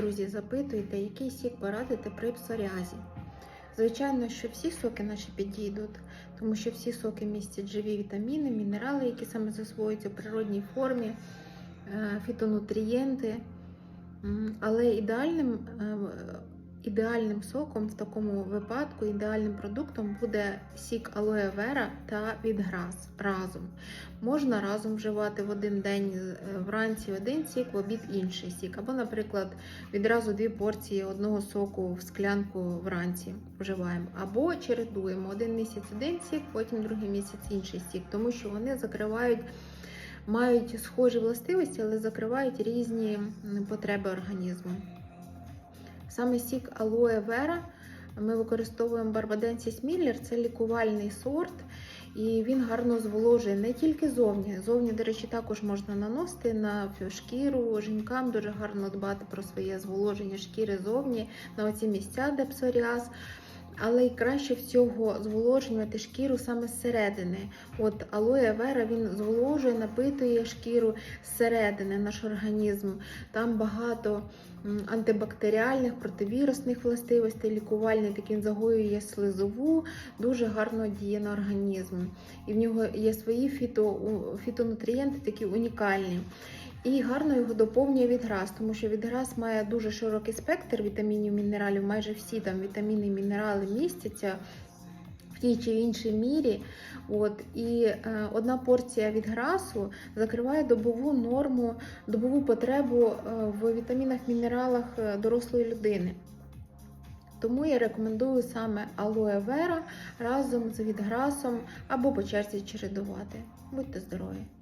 друзі, запитуєте, який сік порадити при псоріазі. Звичайно, що всі соки наші підійдуть, тому що всі соки містять живі вітаміни, мінерали, які саме засвоюються в природній формі, е, фітонутрієнти. Але ідеальним, е, ідеальним соком в такому випадку, ідеальним продуктом буде сік алоe вера та відграз разом. Можна разом вживати в один день е, вранці один сік, в обід інший сік. Або, наприклад, відразу дві порції одного соку в склянку вранці вживаємо. Або чередуємо один місяць один сік, потім другий місяць інший сік, тому що вони закривають. Мають схожі властивості, але закривають різні потреби організму. Саме сік алоє вера ми використовуємо барбаденсіс міллер, це лікувальний сорт, і він гарно зволожує не тільки зовні. Зовні, до речі, також можна наносити на шкіру. Жінкам дуже гарно дбати про своє зволоження шкіри зовні, на оці місця, де псоріаз. Але й краще всього зволожувати шкіру саме зсередини. От алоe вера він зволожує, напитує шкіру зсередини, наш організм. Там багато антибактеріальних, противірусних властивостей, лікувальний, такий він загоює слизову, дуже гарно діє на організм. І в нього є свої фіто, фітонутрієнти, такі унікальні. І гарно його доповнює відграз, тому що відграз має дуже широкий спектр вітамінів, мінералів, майже всі там вітаміни і мінерали містяться в тій чи іншій мірі. От, і е, одна порція відграсу закриває добову норму, добову потребу е, в вітамінах, мінералах е, дорослої людини. Тому я рекомендую саме алоe вера разом з відграсом або по черзі чередувати. Будьте здорові!